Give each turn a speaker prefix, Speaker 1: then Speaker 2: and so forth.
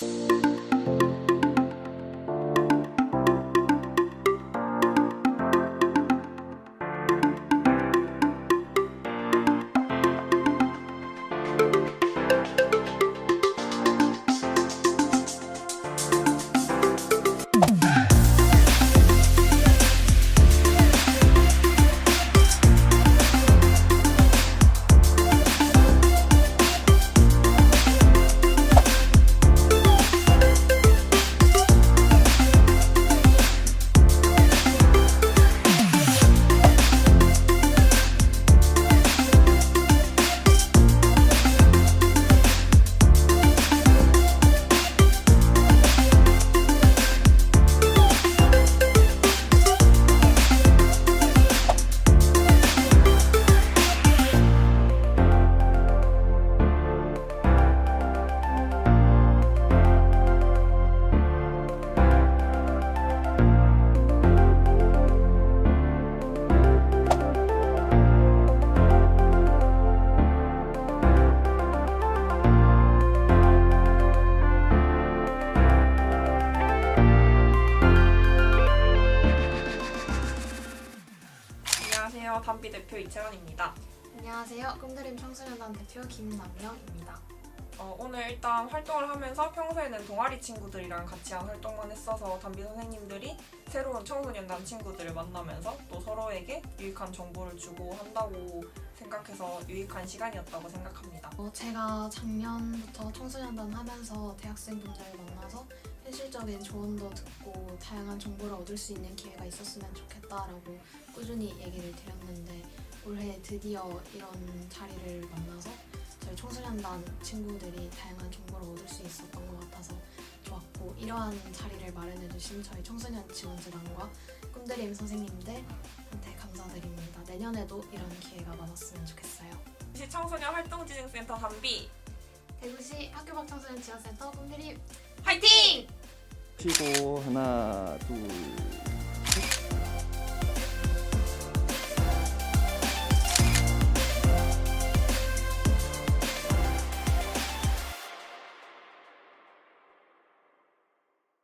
Speaker 1: Thank you. 안녕하세요. 담비 대표 이채원입니다.
Speaker 2: 안녕하세요. 꿈드림 청소년단 대표 김남영입니다.
Speaker 1: 어, 오늘 일단 활동을 하면서 평소에는 동아리 친구들이랑 같이 한 활동만 했어서 담비 선생님들이 새로운 청소년단 친구들을 만나면서 또 서로에게 유익한 정보를 주고 한다고 생각해서 유익한 시간이었다고 생각합니다.
Speaker 2: 어, 제가 작년부터 청소년단 하면서 대학생분들을 만나서 현실적인 조언도 듣고 다양한 정보를 얻을 수 있는 기회가 있었으면 좋겠다라고 꾸준히 얘기를 드렸는데 올해 드디어 이런 자리를 만나서 저희 청소년단 친구들이 다양한 정보를 얻을 수 있었던 것 같아서 좋았고 이러한 자리를 마련해주신 저희 청소년 지원재단과 꿈드림 선생님들한테 감사드립니다. 내년에도 이런 기회가 많았으면 좋겠어요.
Speaker 1: 시 청소년 활동진흥센터 담비
Speaker 2: 대구시 학교밖 청소년 지원센터 꿈드림
Speaker 1: 화이팅!
Speaker 3: 쉬고 하나 둘